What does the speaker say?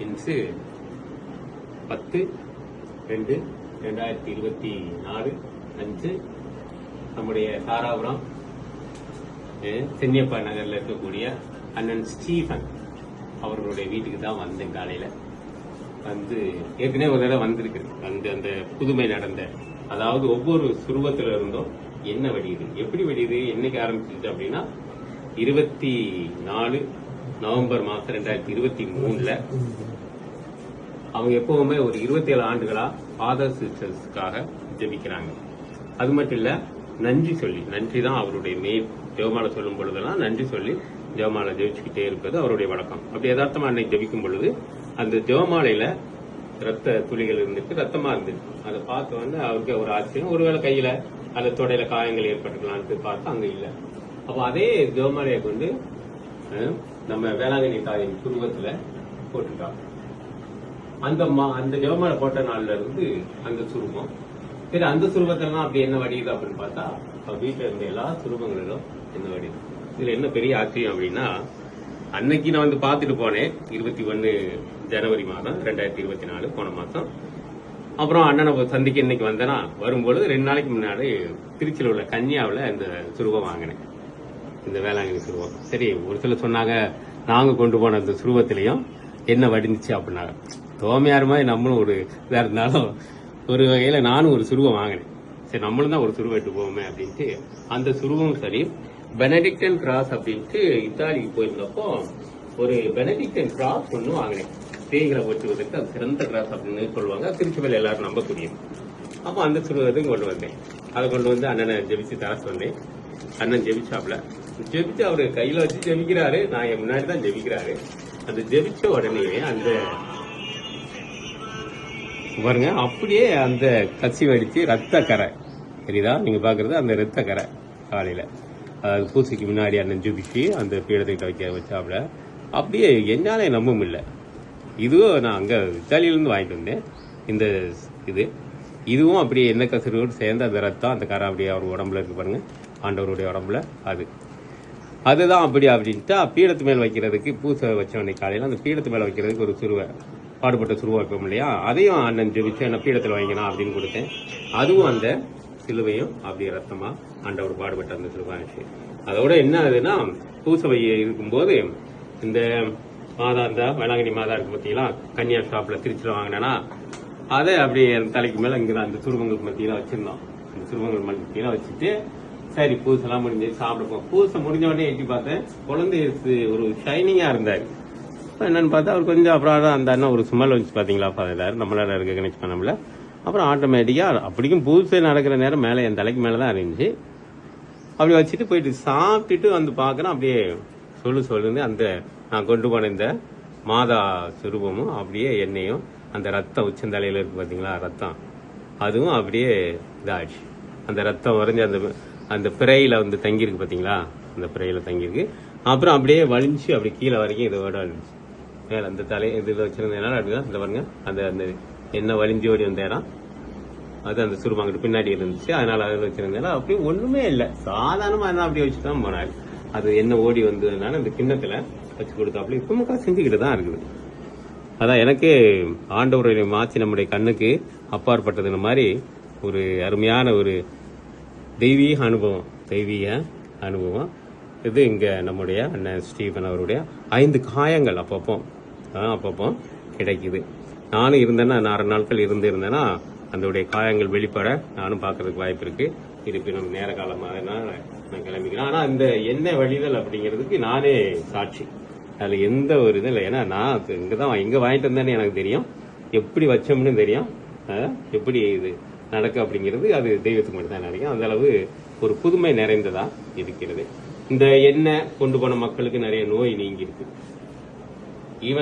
இன்சு பத்து ரெண்டு ரெண்டாயிரத்தி இருபத்தி நாலு அஞ்சு. நம்முடைய தாராபுரம் சென்னியப்பா நகரில் இருக்கக்கூடிய அண்ணன் ஸ்டீஃபன் அவர்களுடைய வீட்டுக்கு தான் வந்தேன் காலையில். வந்து ஏற்கனவே ஒரு தடவை வந்திருக்கு. வந்து அந்த புதுமை நடந்த அதாவது ஒவ்வொரு சுருவத்தில் இருந்தும் என்ன வெடியுது எப்படி வடியுது என்னைக்கு ஆரம்பிச்சிருச்சு அப்படின்னா இருபத்தி நாலு நவம்பர் மாதம் ரெண்டாயிரத்தி இருபத்தி மூணுல அவங்க எப்பவுமே ஒரு 27 ஆண்டுகளா ஃபாதர் சிஸ்டர்ஸ்க்காக ஜெபிக்கிறாங்க. அது மட்டும் இல்ல நன்றி சொல்லி நன்றி தான் அவருடைய மெயின் ஜெவமாலை சொல்லும் பொழுதெல்லாம் நன்றி சொல்லி ஜெவமாலை ஜெபிச்சுக்கிட்டே இருப்பது அவருடைய வழக்கம். அப்படி யதார்த்தமா அன்னைக்கு ஜெபிக்கும் பொழுது அந்த ஜெவமாலையில ரத்த துளிகள் இருந்துட்டு ரத்தமா இருந்துச்சு. அதை பார்த்து வந்து அவருக்கு ஒரு ஆச்சரியம். ஒருவேளை கையில அந்த தொடையில காயங்கள் ஏற்பட்டுக்கலான்ட்டு பார்த்து அங்க இல்ல. அப்ப அதே ஜெவமாலையை கொண்டு நம்ம வேளாங்கண்ணி தாயின் துருவத்துல போட்டிருக்காங்க அந்த மா- அந்த ஜெபமாலை போட்ட நாள்ல இருந்து அந்த சுருபம் சரி அந்த சுருபத்திலாம் அப்படி என்ன வடியுது அப்படின்னு பார்த்தா அவ வீட்டுல இருந்த எல்லா சுருபங்களிலும் என்ன வடியுது? இதுல என்ன பெரிய ஆச்சரியம் அப்படின்னா அன்னைக்கு நான் வந்து பார்த்துட்டு போனேன். இருபத்தி ஒன்னு ஜனவரி மாதம் ரெண்டாயிரத்தி இருபத்தி நாலு போன மாசம் அப்புறம் அண்ணனை சந்திக்க இன்னைக்கு வந்தேன்னா வரும்பொழுது ரெண்டு நாளைக்கு முன்னாடி திருச்சியில் உள்ள கன்னியாவில் இந்த சுருபம் வாங்கினேன். இந்த வேளாங்கண்ணி சுருவம். சரி ஒரு சில சொன்னாங்க நாங்க கொண்டு போன அந்த சுருவத்திலையும் என்ன வடிஞ்சிச்சு அப்படின்னாங்க. தோமையார் மாதிரி நம்மளும் ஒரு இதாக இருந்தாலும் ஒரு வகையில நானும் ஒரு சுருவம் வாங்கினேன். சரி நம்மளும் தான் ஒரு சுருவம் எட்டு போவோமே அப்படின்ட்டு அந்த சுருவம் சரி பெனடிக்டன் கிராஸ் அப்படின்ட்டு இத்தாலிக்கு போயிருந்தப்போ ஒரு பெனடிக்டன் கிராஸ் ஒன்று வாங்கினேன். தேய்களை ஒட்டுவதற்கு அது சிறந்த கிராஸ் அப்படின்னு சொல்லுவாங்க. திருச்சிபையில் எல்லாரும் நம்பக்கூடிய அப்போ அந்த சுருவத்தையும் கொண்டு வந்தேன். அதை கொண்டு வந்து அண்ணனை ஜெபிச்சு தரசு வந்தேன் அண்ணன் ஜெபிச்சாப்ல ஜெபிச்சு அவரு கையில வச்சு ஜெபிக்கிறாரு. நான் என் முன்னாடி தான் ஜெபிக்கிறாரு. அந்த ஜெபிச்ச உடனே அந்த பாருங்க அப்படியே அந்த கசி வடிச்சு ரத்த கரை. சரிதா நீங்க பாக்குறது அந்த ரத்த கரை காலையில. அது பூசைக்கு முன்னாடி அண்ணன் ஜெபிச்சு அந்த பீடத்தை வைக்க வச்சாப்புல. அப்படியே என்னாலே நம்ப முடியல இதுவும் நான் அங்க இத்தாலியிலேருந்து வாங்கிட்டு வந்தேன். இந்த இது. இதுவும் அப்படியே எண்ணெய் கசிரோடு சேர்ந்து அந்த ரத்தம் அந்த கரை அப்படியே அவர் உடம்புல இருக்கு பாருங்க. ஆண்டவருடைய உடம்புல அது. அதுதான் அப்படி அப்படின்ட்டு பீடத்து மேல் வைக்கிறதுக்கு பூசை வச்ச காலையில் அந்த பீடத்து மேலே வைக்கிறதுக்கு ஒரு சுருவை பாடுபட்ட சுருவா வைப்போம் இல்லையா? அதையும் அண்ணன் ஜெபிச்சு என்ன பீடத்தில் வாங்கினா அப்படின்னு கொடுத்தேன். அதுவும் அந்த சிலுவையும் அப்படி ரத்தமாக ஆண்டவர் பாடுபட்ட அந்த சிலுவாச்சு அதோட என்ன ஆகுதுன்னா பூசை வை இருக்கும்போது இந்த மாதா இந்த வேளாங்கண்ணி மாதா இருக்கு பார்த்தீங்களா கன்னியா ஷாப்பில் திருச்சியில் வாங்கினேன்னா அதை அப்படி என் தலைக்கு மேலே இங்கே அந்த சுருவங்களுக்கு மத்தியெல்லாம் வச்சுருந்தோம் அந்த சுருவங்கள் மத்தியெல்லாம் வச்சுட்டு சரி பூசெல்லாம் முடிஞ்சு சாப்பிடுப்போம் பூசை முடிஞ்ச உடனே எட்டி பார்த்தேன் குழந்தை ஒரு ஷைனிங்கா இருந்தாரு. என்னன்னு பார்த்தா அவர் கொஞ்சம் அப்புறம் தான் அந்த அண்ணன் ஒரு சுமல் வச்சு பார்த்தீங்களா ஃபாதர் நம்மளால இருக்க கனெக்ட் பண்ணமில்ல அப்புறம் ஆட்டோமேட்டிக்காக அப்படிக்கும் பூசை நடக்கிற நேரம் மேலே என் தலைக்கு மேலே தான் இருந்துச்சு. அப்படி வச்சுட்டு போயிட்டு சாப்பிட்டுட்டு வந்து பார்க்குறேன் அப்படியே சொல்லு சொல்லுன்னு அந்த நான் கொண்டு போன இந்த மாதா சுரூபமும் அப்படியே எண்ணெயும் அந்த ரத்தம் உச்சந்தலையில் இருக்கு பார்த்தீங்களா ரத்தம். அதுவும் அப்படியே இதாகிடுச்சு அந்த ரத்தம் வரைஞ்சு அந்த அந்த பிறையில் வந்து தங்கியிருக்கு பார்த்தீங்களா அந்த பிறையில் தங்கியிருக்கு. அப்புறம் அப்படியே வலிஞ்சு அப்படி கீழே வரைக்கும் இதோட இருந்துச்சு மேலே அந்த தலை இதில் வச்சுருந்ததுனால அப்படிதான் இந்த பாருங்க அந்த அந்த எண்ணெய் வலிஞ்சு ஓடி வந்த இடம். அது அந்த சுருமாங்கிட்டு பின்னாடி இருந்துச்சு. அதனால அதில் வச்சிருந்தேன். அப்படி ஒன்றுமே இல்லை. சாதாரணமாக என்ன அப்படியே வச்சு தான் போனாரு. அது என்ன ஓடி வந்ததுனால அந்த கிண்ணத்தில் வச்சு கொடுத்தாப்புல இப்பமுக்கா செஞ்சுக்கிட்டு தான் இருக்குது. அதான் எனக்கு ஆண்டவருடைய மாற்றி நம்முடைய கண்ணுக்கு அப்பாற்பட்டதுன்னு மாதிரி ஒரு அருமையான ஒரு தெய்வீக அனுபவம் தெய்வீக அனுபவம். இது இங்கே நம்முடைய அண்ணன் ஸ்டீபன் அவருடைய ஐந்து காயங்கள் அப்பப்போ அப்பப்போ கிடைக்குது. நானும் இருந்தேன்னா நாலு நாட்கள் இருந்து இருந்தேன்னா அதோடைய காயங்கள் வெளிப்பட நானும் பார்க்கறதுக்கு வாய்ப்பு இருக்கு. இருப்பினும் நேர காலமாக நான் கிளம்பிக்கிறேன். ஆனால் இந்த எண்ணெய் வழிதல் அப்படிங்கிறதுக்கு நானே சாட்சி. அதில் எந்த ஒரு இதுவும் இல்லை. ஏன்னா நான் இங்கே தான் இங்கே வாங்கிட்டு வந்தேன்னு எனக்கு தெரியும். எப்படி வச்சோம்னு தெரியும். எப்படி இது நடக்கும் அப்படிங்கிறது அது தெய்வத்துக்கு மட்டும் தான் நினைக்கும் அந்த அளவு ஒரு புதுமை நிறைந்ததா இருக்கிறது. இந்த எண்ணெய் கொண்டு போன மக்களுக்கு நிறைய நோய் நீங்கி இருக்கு ஈவன்